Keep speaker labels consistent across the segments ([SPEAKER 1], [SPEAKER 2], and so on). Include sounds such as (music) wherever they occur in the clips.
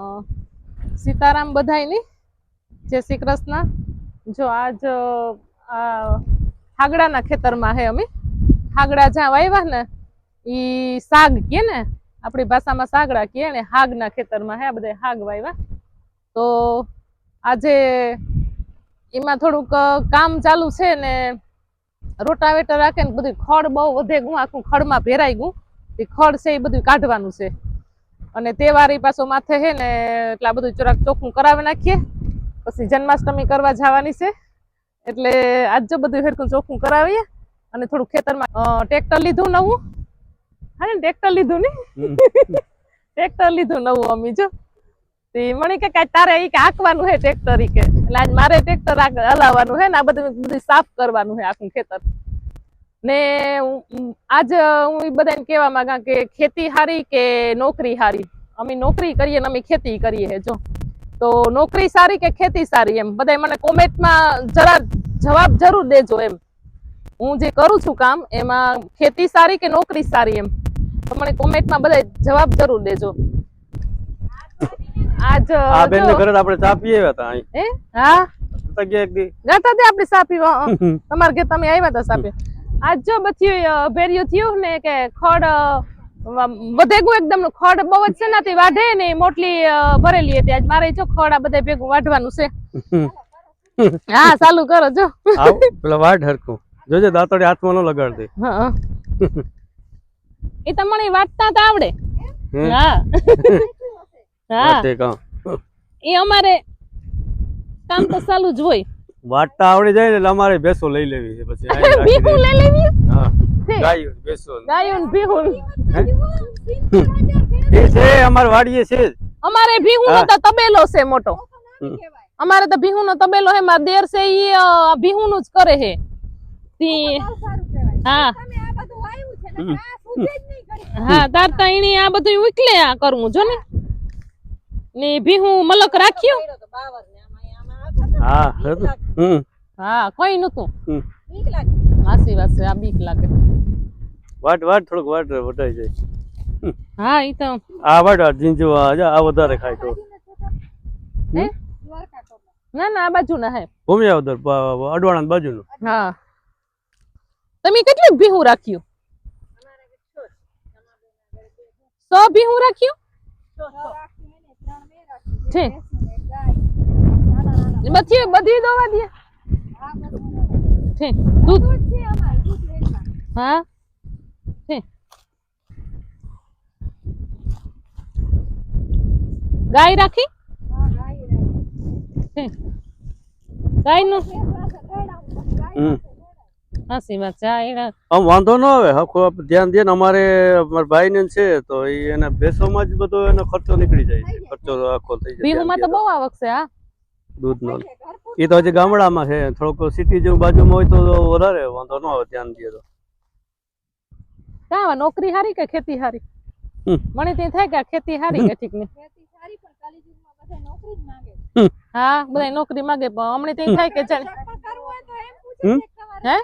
[SPEAKER 1] સીતારામ બધાયની જય શ્રી કૃષ્ણ. જો આજ હાગડાના ખેતરમાં હે અમે. હાગડા જ્યાં વાવ્યા ને, ઈ સાગ કે ને, આપણી ભાષામાં સાગડા કહે ને, હાગના ખેતરમાં હે આ બધા હાગ વાવ્યા તો આજે એમાં થોડુંક કામ ચાલુ છે ને, રોટાવેટર રાખે ને બધું ખડ બહુ વધે ગું આખું ખડમાં ભેરાઈ ગયું. એ ખડ છે એ બધું કાઢવાનું છે. અને તહેવાર પાછો માથે છે ને એટલા બધું ચોરાક ચોખ્ખું કરાવી નાખીએ. પછી જન્માષ્ટમી કરવા જવાની છે. એટલે આજ જો બધું હેરખું ચોખ્ખું કરાવીએ અને થોડું ખેતરમાં ટ્રેક્ટર લીધું નવું. હા ને ટ્રેક્ટર લીધું ને? (laughs) ટ્રેક્ટર લીધું નવું અમી જો. તે મને કે કાંઈ તારે ઈ કે હાંકવાનું હે ટ્રેક્ટર કે. એટલે આજ મારે ટ્રેક્ટર હલાવવાનું હે ને આ બધું બધું સાફ કરવાનું હે આખું ખેતર. ને આજ હું બધાને કહેવા માંગા કે ખેતી હારી કે નોકરી હારી? અમે નોકરી કરીએ ને અમે ખેતી કરીએ હે જો. તો નોકરી સારી કે ખેતી સારી એમ? બધા મને કોમેન્ટમાં જરા જવાબ જરૂર દેજો એમ. હું જે કરું છું કામ એમાં ખેતી સારી કે નોકરી સારી એમ? તો મને કોમેન્ટમાં બધા જવાબ જરૂર દેજો. આજ
[SPEAKER 2] આ બેન ઘરે આપણે ચા પીએ હતા અહીં.
[SPEAKER 1] હે? હા?
[SPEAKER 2] તો એક દી.
[SPEAKER 1] ગાતા દે આપણે ચા પીવા (laughs) તમારે કે તમે આવ્યા હતા સાપી આજ જો બધી ભેર્યું થયું ને કે ખડ ગયું એકદમ ખડ બહુ જ છે ને તે વાઢે ને મોટલી ભરેલી હતી. આજ મારે જો ખડ આ બધા ભેગું વાઢવાનું છે. (laughs) હા ચાલુ કરો જો. (laughs)
[SPEAKER 2] પેલો વાડ હરખું. જોજે દાંતડે હાથમાં ન લગાડ
[SPEAKER 1] હા એ તમને વાટતા તો આવડે.
[SPEAKER 2] હા? (laughs)
[SPEAKER 1] હા.
[SPEAKER 2] તે કાં.
[SPEAKER 1] એ અમારે કામ તો ચાલુ જ હોય.
[SPEAKER 2] વાટતા આવડી જાય ને એટલે અમારે ભેંસો લઈ લેવી છે પછી
[SPEAKER 1] ભીહું લઈ લેવી?
[SPEAKER 2] હા.
[SPEAKER 1] છે.
[SPEAKER 2] ગાયું ભેંસો.
[SPEAKER 1] ગાયું
[SPEAKER 2] એ છે અમારે વાડીએ છે
[SPEAKER 1] અમારે ભીહું નો તો તબેલો છે મોટો. અમારે તો ભીહું નો તબેલો હે મારા દેર છે ઈ ભીહું નું જ કરે હે તી હા. હા તાર તા એની આ બધું ઉકલે આ કરવું જો ને. ને ભીહું મલક રાખ્યું.
[SPEAKER 2] હા હમ.
[SPEAKER 1] હા કઈ નતું
[SPEAKER 2] હમ.
[SPEAKER 1] હાસી વાત છે આ બીક લાગે.
[SPEAKER 2] વાટ વાટ થોડુંક વાટ વટાઈ જાય.
[SPEAKER 1] હા ઈ તો
[SPEAKER 2] આ વાટ ઝીંઝુ આ વધારે ખાય તો.
[SPEAKER 1] ના ના આ બાજુ ના હે.
[SPEAKER 2] ભૂમિ ઉધર અડવાણા બાજુનું.
[SPEAKER 1] હા. તમે કેટલું ભીહું રાખ્યું? સો ભીહું રાખ્યું? છે બધી બધી દવા દે. છે દૂધ. હા? ગાય રાખી? છે ગાયનું?
[SPEAKER 2] હમ.
[SPEAKER 1] હાસી વાત છે. હા
[SPEAKER 2] આમ વાંધો ન આવે. આખું ધ્યાન દઈએ ને અમારે અમારા ભાઈ ને છે તો એના ભેંસોમાં જ બધો એનો ખર્ચો નીકળી જાય. ખર્ચો આખો થઈ જાય.
[SPEAKER 1] તો બહુ આવક છે હા.
[SPEAKER 2] દૂધનો એ તો હજી ગામડામાં છે. થોડોક સિટી જેવું બાજુમાં હોય તો વધારે વાંધો ન આવે ધ્યાન દઈએ તો.
[SPEAKER 1] કાં નોકરી હારી કે ખેતી હારી. મને તે થાય કે ખેતી હારી કે ઠીક નહીં હા બધા નોકરી માંગે. પણ હમણે તે થાય કે ચાલ. હે?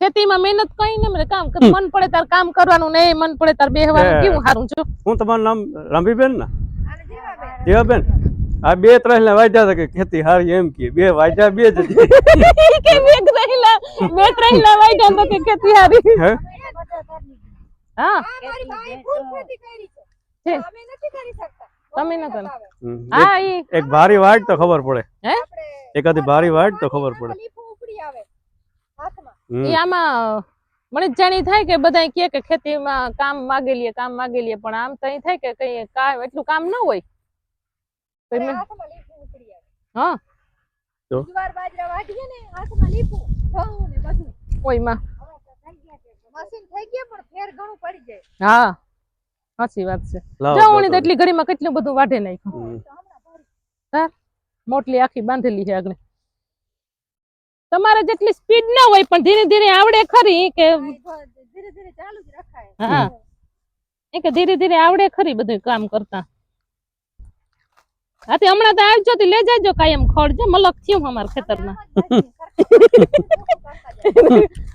[SPEAKER 1] ખેતીમાં મહેનત કઈ ને મને કામ મન પડે તાર કામ કરવાનું ને મન પડે તાર બેહવાનું. કેવું સારું છો
[SPEAKER 2] હું તમારું નામ રામભીબેન ને? જીવાબેન? આ બે ત્રણ ને હતા કે ખેતી હારી એમ કે બે વાજા બે જ (laughs)
[SPEAKER 1] કે બે ત્રણ બે ત્રણ વાગ્યા તો કે ખેતી હારી.
[SPEAKER 2] હે?
[SPEAKER 1] હા. તમે ન કરો. હા
[SPEAKER 2] એક ભારી વાટ તો ખબર પડે.
[SPEAKER 1] હે?
[SPEAKER 2] એકાદી ભારી વાટ તો ખબર પડે.
[SPEAKER 1] ઈ આમાં મને જાણી થાય કે બધા કે ખેતીમાં કામ માગે લઈએ કામ માગેલીએ પણ આમ તો થાય કે કઈ કામ એટલું કામ ન હોય. તો એમ- હા. ઓયમાં હા. સાચી વાત છે.
[SPEAKER 2] લાવો,
[SPEAKER 1] જો ઉણી તો એટલી ઘડીમાં કેટલું બધું વાઢે નાખ્યું? હા. મોટલી આખી બાંધેલી છે આગળ. તમારે જેટલી સ્પીડ ના હોય પણ ધીરે ધીરે આવડે ખરી કે હા એ કે ધીરે ધીરે આવડે ખરી બધું કામ કરતા. આથી હમણાં તો આવજો તો લઈ જાજો કાયમ ખડ જો મલક થયું અમારા ખેતરમાં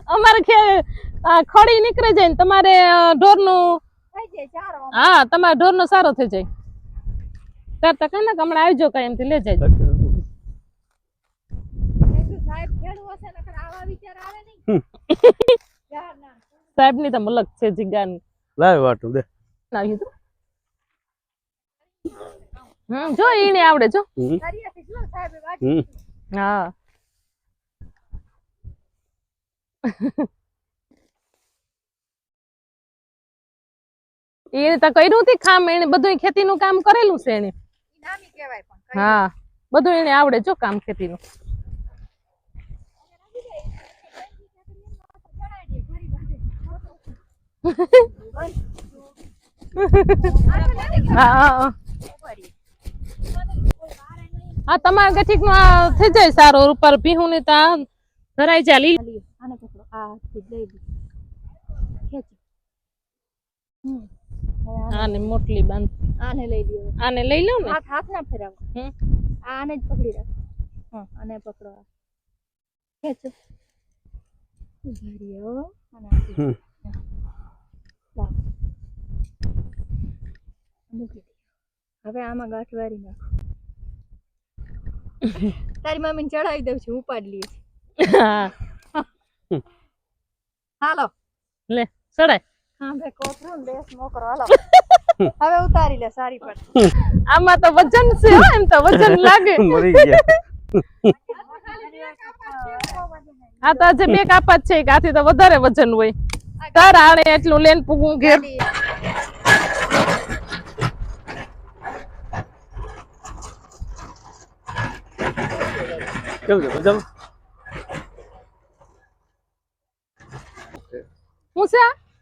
[SPEAKER 1] અમારે ખે ખડી નીકળે જાય ને તમારે ઢોરનું હા તમારે ઢોર નો સારો થઈ જાય. તાર તો ના હમણાં આવજો કાયમ એમથી લઈ
[SPEAKER 3] ના (laughs)
[SPEAKER 1] સાહેબની તો મલક છે જીગાની.
[SPEAKER 2] લાવ વાટું દે.
[SPEAKER 1] આવ્યું તું? હમ. જો ઈને આવડે જો. હા. એને તો કર્યું હતી કામ એને બધું ખેતીનું કામ કરેલું છે એને હા બધું એને આવડે જો કામ ખેતીનું.
[SPEAKER 3] નું દે ઘરી
[SPEAKER 1] હા. હા, તમારા ગઠીકનું થઈ જાય સારો ઉપર ભીહું ને તા ધરાઈ જાય લીલ.
[SPEAKER 3] આને પકડો. આ લઈ લી ખેંચો. આને-
[SPEAKER 1] મોટલી બાંધ.
[SPEAKER 3] આને લઈ લ્યો.
[SPEAKER 1] આને લઈ લઉં ને.
[SPEAKER 3] હાથ હાથ ના ફેરવો.
[SPEAKER 1] હમ.
[SPEAKER 3] આને જ પકડી રાખો. હા. આને પકડો આ. ખેંચો. ઊભા રહ્યો. અને. મૂકી દો. હવે આમાં ગાંઠ વારી નાખો. (laughs) તારી મમ્મીને ચડાવી દઉં છું ઉપાડ લઈએ હાલો.
[SPEAKER 1] લે ચડાય
[SPEAKER 3] હા બે કોથરો ને મોકરો. હાલો. (laughs) હવે ઉતારી લે સારી પર.
[SPEAKER 1] આમાં તો વજન છે હો, એમ તો વજન લાગે. (laughs)
[SPEAKER 2] મરી ગયા.
[SPEAKER 1] આ તો આજે બે કાપા જ છે કાથી આથી તો વધારે વજન હોય. તાર આણે એટલું લેન પૂગું ઘેર.
[SPEAKER 2] કેમ છે? મજામાં?
[SPEAKER 1] હું છે?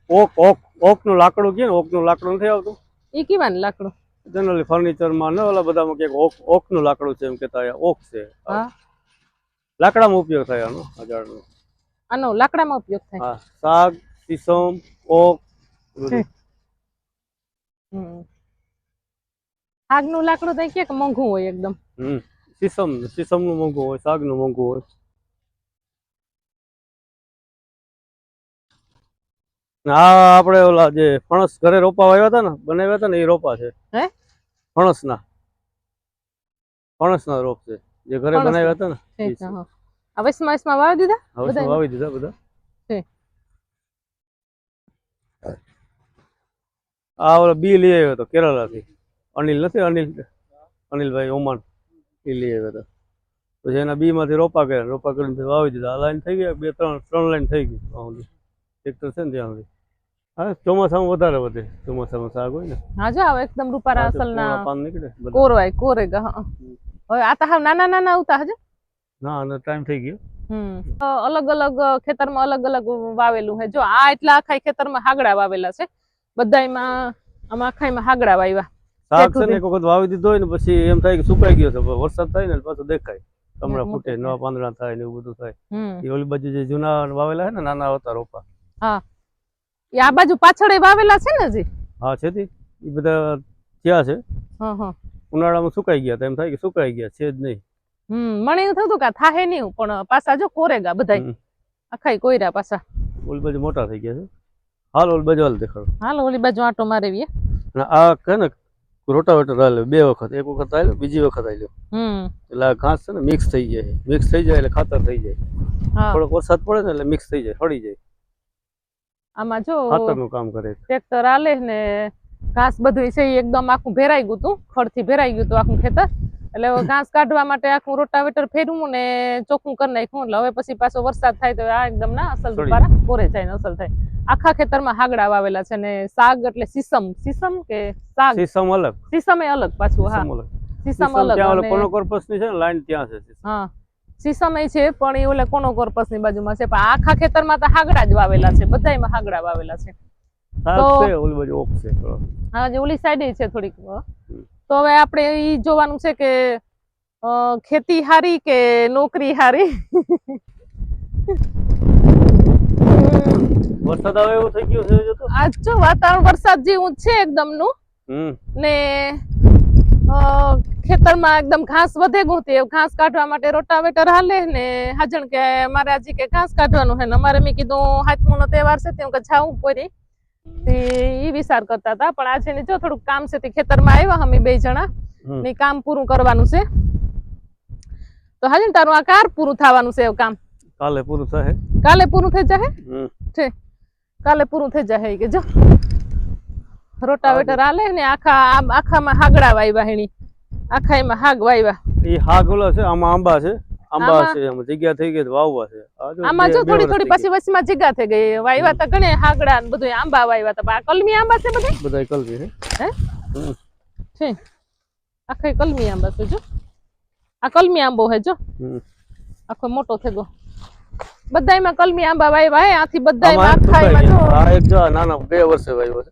[SPEAKER 2] ઓક ઓક ઓકનું લાકડું કે ઓકનું લાકડું નથી આવતું?
[SPEAKER 1] ઈ કેવાનું લાકડું.
[SPEAKER 2] જનરલી ફર્નિચરમાં ને ઓલા બધામાં કે ઓક ઓકનું લાકડું છે એમ કેતા ઓક છે.
[SPEAKER 1] હા.
[SPEAKER 2] લાકડામાં ઉપયોગ થાય આનો આ ઝાડનો
[SPEAKER 1] આનો લાકડામાં ઉપયોગ થાય.
[SPEAKER 2] હા સાગ સીસમ ઓક.
[SPEAKER 1] આગનું લાકડું તો કે મોંઘું હોય એકદમ.
[SPEAKER 2] હમ. સીસમ સીસમનું મોંઘું હોય સાગનું મોંઘું હોય આ આપણે ઓલા જે ફણસ ઘરે રોપા વાવ્યા હતા ને બનાવ્યા હતા ને એ રોપા છે
[SPEAKER 1] હે?
[SPEAKER 2] ફણસના ફણસના રોપ છે જે ઘરે બનાવ્યા હતા ને
[SPEAKER 1] વચમાં વચમાં વાવી દીધા
[SPEAKER 2] હવે વાવી દીધા બધા આ ઓલા બી લઈ આવ્યો હતો કેરલાથી અનિલ નથી અનિલ અનિલભાઈ ઓમાન એ લઈ આવ્યો હતો પછી એના બી માંથી રોપા કર્યા રોપા કરીને વાવી દીધા. આ લાઈન થઈ ગયા બે ત્રણ ત્રણ લાઈન થઈ ગઈ ટ્રેક્ટર છે ને ત્યાં સુધી. હા ચોમાસામાં વધારે વધે. ચોમાસામાં શાક હોય ને.
[SPEAKER 1] હા જો આવે એકદમ રૂપારા અસલ ના
[SPEAKER 2] પાન નીકળે.
[SPEAKER 1] કોરવાય કોરે હા હવે આ તો હાવ નાના નાના આવતા હજે
[SPEAKER 2] ના ના ટાઈમ થઈ ગયો.
[SPEAKER 1] હમ. અલગ અલગ ખેતરમાં અલગ અલગ વાવેલું હે. જો આ એટલા આખા ખેતરમાં હાગડા વાવેલા છે. બધાયમાં આમાં આખાયમાં હાગડા વાવ્યા
[SPEAKER 2] શાક છે ને એક વખત વાવી દીધો હોય ને પછી એમ થાય કે સુકાઈ ગયો છે. વરસાદ થાય ને પાછો દેખાય. કમળા ફૂટે નવા પાંદડા થાય ને એવું બધું થાય. એ ઓલી બાજુ જે જૂના વાવેલા છે ને નાના હતા રોપા.
[SPEAKER 1] એ આ બાજુ પાછળ વાવેલા છે ને હજી?
[SPEAKER 2] હા છે તે. એ બધા થયા છે.
[SPEAKER 1] હા હા.
[SPEAKER 2] ઉનાળામાં સુકાઈ ગયા એમ થાય કે સુકાઈ ગયા છે જ નહીં.
[SPEAKER 1] હમ મને એવું થતું કે થાહે નહીં પણ પાછા જો કોરેગા
[SPEAKER 2] બધા.
[SPEAKER 1] આખાય કોયરા પાછા.
[SPEAKER 2] ઓલી બાજુ મોટા થઈ ગયા છે. હાલ ઓલી બાજુ હાલ દેખાડો.
[SPEAKER 1] હાલ ઓલી બાજુ આટો મારેવીએ
[SPEAKER 2] આ કે ને રોટાવેટર હાલે બે વખત. એક વખત આવ્યો બીજી વખત આવ્યો
[SPEAKER 1] હમ.
[SPEAKER 2] એટલે આ ઘાસ છે ને મિક્સ થઈ જાય. મિક્સ થઈ જાય એટલે ખાતર થઈ જાય. થોડોક વરસાદ પડે ને એટલે મિક્સ થઈ જાય હળી જાય.
[SPEAKER 1] આમાં જો
[SPEAKER 2] ખાતરનું કામ કરે
[SPEAKER 1] ટ્રેક્ટર આલે ને ઘાસ બધું છે એકદમ આખું ભેરાઈ ગયું હતું ખડથી ભેરાઈ ગયું હતું આખું ખેતર. એટલે ઘાસ કાઢવા માટે આખું રોટાવેટર ફેરવું ને ચોખ્ખું કરી નાખ્યું. એટલે હવે પછી પાછો વરસાદ થાય તો આ એકદમ ના અસલ દુબારા કોરે જાય ને અસલ થાય. આખા ખેતરમાં હાગડા વાવેલા છે ને સાગ એટલે સીસમ. સીસમ કે સાગ?
[SPEAKER 2] સીસમ અલગ.
[SPEAKER 1] સીસમ એ અલગ પાછું હા.
[SPEAKER 2] સીસમ અલગ. કોર્પસની છે ને લાઈન ત્યાં છે
[SPEAKER 1] હા. સીસમ એ છે પણ એ ઓલે કોનો કોર્પસની બાજુમાં છે. પણ આખા ખેતરમાં તો હાગડા જ વાવેલા છે બધાયમાં હાગડા વાવેલા છે. હા
[SPEAKER 2] છે ઓલી બાજુ ઓક છે
[SPEAKER 1] હા જે ઓલી સાઈડ છે થોડીક તો હવે આપણે એ જોવાનું છે કે ખેતી હારી કે નોકરી હારી?
[SPEAKER 2] વરસાદ આવે એવું થઈ ગયું છે
[SPEAKER 1] આજ જો વાતાવરણ વરસાદ જેવું છે એકદમનું ને ખેતરમાં એકદમ ઘાસ વધે ગયું તે ઘાસ કાઢવા માટે રોટાવેટર હાલે ને હાજણ કે મારે આજે કે ઘાસ કાઢવાનું છે ને અમારે મેં કીધું હાથમો નો તહેવાર છે તેમ કે જાવું પડી તે ઈ વિચાર કરતા હતા. પણ આજે ને જો થોડુંક કામ છે તે ખેતરમાં આવ્યા અમે બે જણા. ને કામ પૂરું કરવાનું છે. તો હાલ તારું આ કાર પૂરું થવાનું છે એવું કામ?
[SPEAKER 2] કાલે પૂરું થાય.
[SPEAKER 1] કાલે પૂરું થઈ
[SPEAKER 2] જાય
[SPEAKER 1] છે. કાલે પૂરું થઈ જાય કે જો. રોટાવેટર આલે ને આખા આખામાં હાગડા વાવ્યા હેણી આખા એમાં હાગ વાવ્યા
[SPEAKER 2] એ હાગ ઓલા છે આમાં આંબા છે. આંબા છે આમાં જગ્યા થઈ ગઈ તો વાવવા છે.
[SPEAKER 1] આમાં જો થોડી થોડી પછી વચમાં જીગા થઈ ગઈ. વાવ્યા તા ગણે હાગડા ને બધું આંબા વાયવા તા આ કલમી આંબા છે બધા
[SPEAKER 2] બધા કલમી
[SPEAKER 1] હે? છે. આખા કલમી આંબા છે જો. આ કલમી આંબો હે જો. આખો મોટો થઈ ગયો. બધાયમાં કલમી આંબા વાયવા હે. આથી બધાયમાં આખા એમાં જો.
[SPEAKER 2] આ એક જો આ નાના બે વર્ષે વાવ્યો છે.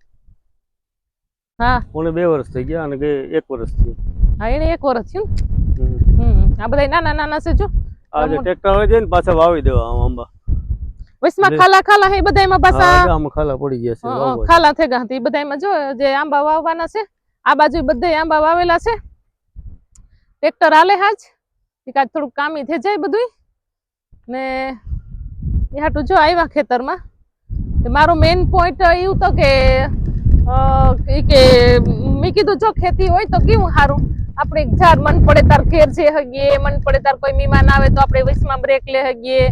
[SPEAKER 1] હા.
[SPEAKER 2] પોણે બે વર્ષ થઈ ગયા અને એક વર્ષ થયું.
[SPEAKER 1] હા એને એક વર્ષ થયું
[SPEAKER 2] હમ.
[SPEAKER 1] ને આ બધા નાના નાના છે જો.
[SPEAKER 2] આ જે ટ્રેક્ટર હોય છે ને પાછા વાવી દેવા આંબા.
[SPEAKER 1] વચમાં ખાલા ખાલા હે બધાયમાં પાછા?
[SPEAKER 2] આમાં ખાલા પડી ગયા છે.
[SPEAKER 1] ખાલા થઈ ગયા હતી. બધાયમાં જો જે આંબા વાવવાના છે આ બાજુ બધે આંબા વાવેલા છે. ટ્રેક્ટર આલે હાજ. કાંઈક થોડુંક કામી થઈ જાય બધુંય. ને એ હાટું જો આવ્યા ખેતરમાં. મારો મેઇન પોઈન્ટ એવું તો કે કે મેં કીધું જો ખેતી હોય તો કેવું સારું આપણે જાર મન પડે તાર ઘેર જે હગીએ, મન પડે તાર કોઈ મહેમાન આવે તો આપણે વચમાં બ્રેક લે હગીએ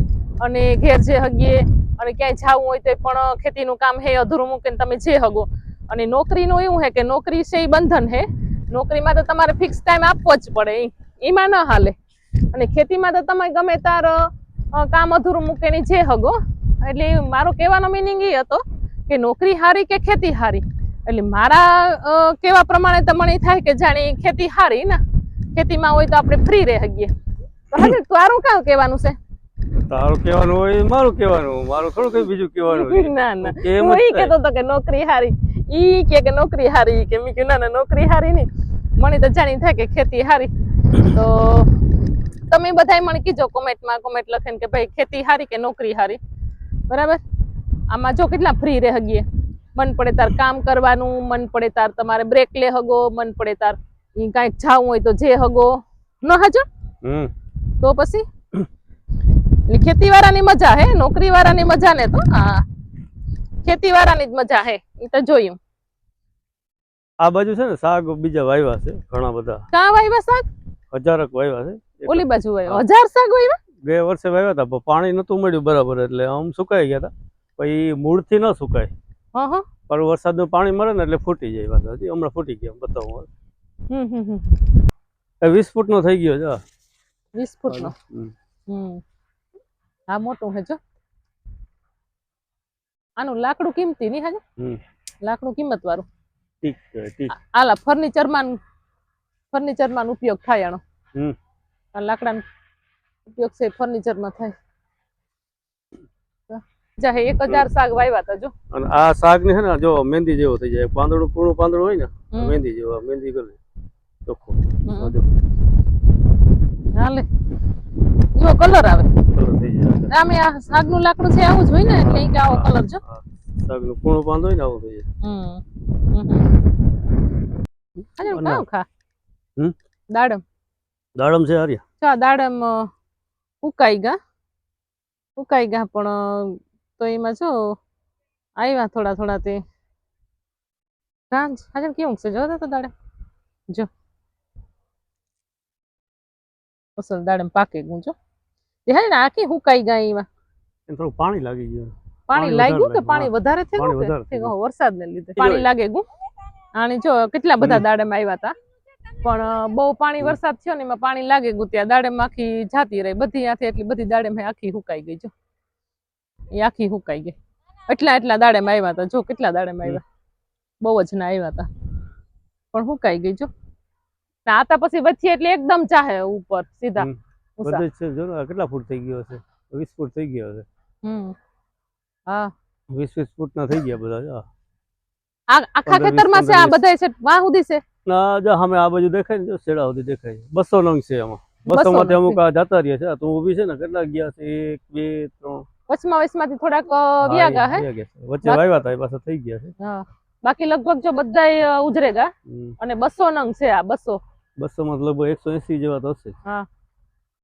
[SPEAKER 1] અને ઘેર જે હગીએ અને ક્યાંય જવું હોય તો પણ ખેતીનું કામ હે, અધૂરું મૂકીને તમે જે હગો. અને નોકરીનું એવું હે કે નોકરી છે એ બંધન હે. નોકરીમાં તો તમારે ફિક્સ ટાઈમ આપવો જ પડે. એમાં ન હાલે. અને ખેતીમાં તો તમે ગમે તાર કામ અધૂરું મૂકીને જે હગો. એટલે મારો કહેવાનો મિનિંગ એ હતો કે નોકરી હારી કે ખેતી હારી? એટલે મારા કેવા પ્રમાણે તો મને થાય કે જાણે ખેતી હારી ને ખેતીમાં હોય તો આપણે ફ્રી રહી હગીએ તો હવે તારું કાં કહેવાનું છે?
[SPEAKER 2] તારું કહેવાનું હોય મારું કહેવાનું મારું થોડું કઈ બીજું કહેવાનું
[SPEAKER 1] ના ના. હું ઈ. કહેતો હતો કે નોકરી હારી. ઈ કે કે નોકરી હારી કે મેં કીધું ના ના નોકરી હારી નહીં. મને તો જાણી થાય કે ખેતી હારી. તો તમે બધાય મને કીજો કોમેન્ટમાં કોમેન્ટ લખીને કે ભાઈ ખેતી હારી કે નોકરી હારી. બરાબર? આમાં જો કેટલા ફ્રી રહે હગીએ મન પડે તાર કામ કરવાનું મન પડે તાર તમારે બ્રેક લે હગો મન પડે તાર ઈ કાંઈક જાવું હોય તો જે હગો. ન હાજો તો પછી? ખેતી ખેતીવાળાની મજા હે નોકરી વાળાની મજા ને તો? હા. ખેતીવાળાની જ મજા હે તો જોયું.
[SPEAKER 2] આ બાજુ છે ને શાક બીજા વાવ્યા છે ઘણા બધા.
[SPEAKER 1] કા વાવ્યા શાક?
[SPEAKER 2] હજારક વાવ્યા છે.
[SPEAKER 1] ઓલી બાજુ વાવ્યા હજાર શાક વાવ્યા
[SPEAKER 2] ગયા વર્ષે વાવ્યા હતા પણ પાણી નતું મળ્યું બરાબર એટલે આમ સુકાઈ ગયા હતા. પછી મૂળથી ન સુકાય. પણ વરસાદનું પાણી મળે ને એટલે ફૂટી જાય વાંધો હજી હમણાં ફૂટી ગયા બતાવું એ વીસ ફૂટનો થઈ ગયો છે
[SPEAKER 1] વીસ
[SPEAKER 2] હમ.
[SPEAKER 1] હમ. હા મોટું હે જો. આનું લાકડું કિંમતી નહીં હાજે
[SPEAKER 2] હમ.
[SPEAKER 1] લાકડું કિંમત વાળું
[SPEAKER 2] ઠીક ફર્નિચર ઠીક.
[SPEAKER 1] આલા ફર્નિચરમાં ફર્નિચરમાં ઉપયોગ થાય આનો.
[SPEAKER 2] હમ.
[SPEAKER 1] આ લાકડાનો ઉપયોગ છે ફર્નિચરમાં થાય. જા હે એક હજાર શાક વાવ્યા હતા જો.
[SPEAKER 2] અને આ શાક ને છે ને જો મહેંદી જેવો થઈ જાય. પાંદડું પૂરું પાંદડું હોય ને. મહેંદી જેવો મહેંદી કરી ચોખ્ખું.
[SPEAKER 1] હાલે જો. કલર આવે.
[SPEAKER 2] કલર થઈ જાય.
[SPEAKER 1] આમે આ શાકનું લાકડું છે આવું જ હોય ને એટલે કે આવો કલર જો.
[SPEAKER 2] હા. શાકનું પૂરું પાંદડું હોય ને આવું થઈ જાય.
[SPEAKER 1] હમ. હમ ખા?
[SPEAKER 2] હમ?
[SPEAKER 1] દાડમ.
[SPEAKER 2] દાડમ છે હાર્યા?
[SPEAKER 1] ચા દાડમ ઉકાઈ ગયા ઉકાઈ ગયા પણ તો એમાં જો આવ્યા થોડા થોડા તે. આજે કેવું છે? જો તો દાડમ જો. અસલ દાડે પાકે ગુંજો હે ને આખી હુકાઈ ગયા એમાં.
[SPEAKER 2] થોડું પાણી લાગી ગયું.
[SPEAKER 1] પાણી
[SPEAKER 2] પાણી
[SPEAKER 1] લાગ્યું કે પાણી વધારે થઈ ગયું કે? વરસાદ ને લીધે. પાણી લાગે ગું આની જો કેટલા બધા. દાડમ આવ્યા હતા પણ બહુ પાણી વરસાદ થયો ને એમાં પાણી લાગે ગુ ત્યાં. દાડે આખી જાતી રહી. બધી આથી એટલી બધી દાડમ આખી હુકાઈ ગઈ જો. એ આખી હુકાઈ ગઈ. એટલા એટલા દાડમ આવ્યા હતા. જો કેટલા દાડમ આવ્યા. બહુ જ ના આવ્યા હતા. પણ હુકાઈ ગઈ જો. ના આતા પછી વચ્ચે એટલે એકદમ ચાહે ઉપર સીધા.
[SPEAKER 2] બધે છે. જો કેટલા ફૂટ થઈ ગયો હશે? વીસ ફૂટ થઈ ગયો હશે.
[SPEAKER 1] હમ. હા.
[SPEAKER 2] વીસ વીસ ફૂટ ના થઈ ગયા બધા
[SPEAKER 1] આ આખા
[SPEAKER 2] ખેતરમાં
[SPEAKER 1] ખેતરમાં છે આ બધા છે? વાહ સુધી છે?
[SPEAKER 2] ના જો અમે આ બાજુ દેખાય ને જો સેડા સુધી દેખાય છે. બસો નંગ છે એમાં બસો
[SPEAKER 1] 200
[SPEAKER 2] માંથી અમુક આ જતા રહ્યા છે તું ઊભી છે ને કેટલા ગયા છે? એક બે ત્રણ.
[SPEAKER 1] વચમાં વચમાંથી થોડાક વ્યાગા હે.
[SPEAKER 2] વચ્ચે વાવ્યા હતા એ પાછા થઈ ગયા છે.
[SPEAKER 1] હા. બાકી લગભગ જો બધાય ઉજરેગા. અને બસો નંગ છે આ બસો.
[SPEAKER 2] બસો માં લગભગ એકસો એસી જેવા તો હશે
[SPEAKER 1] હા.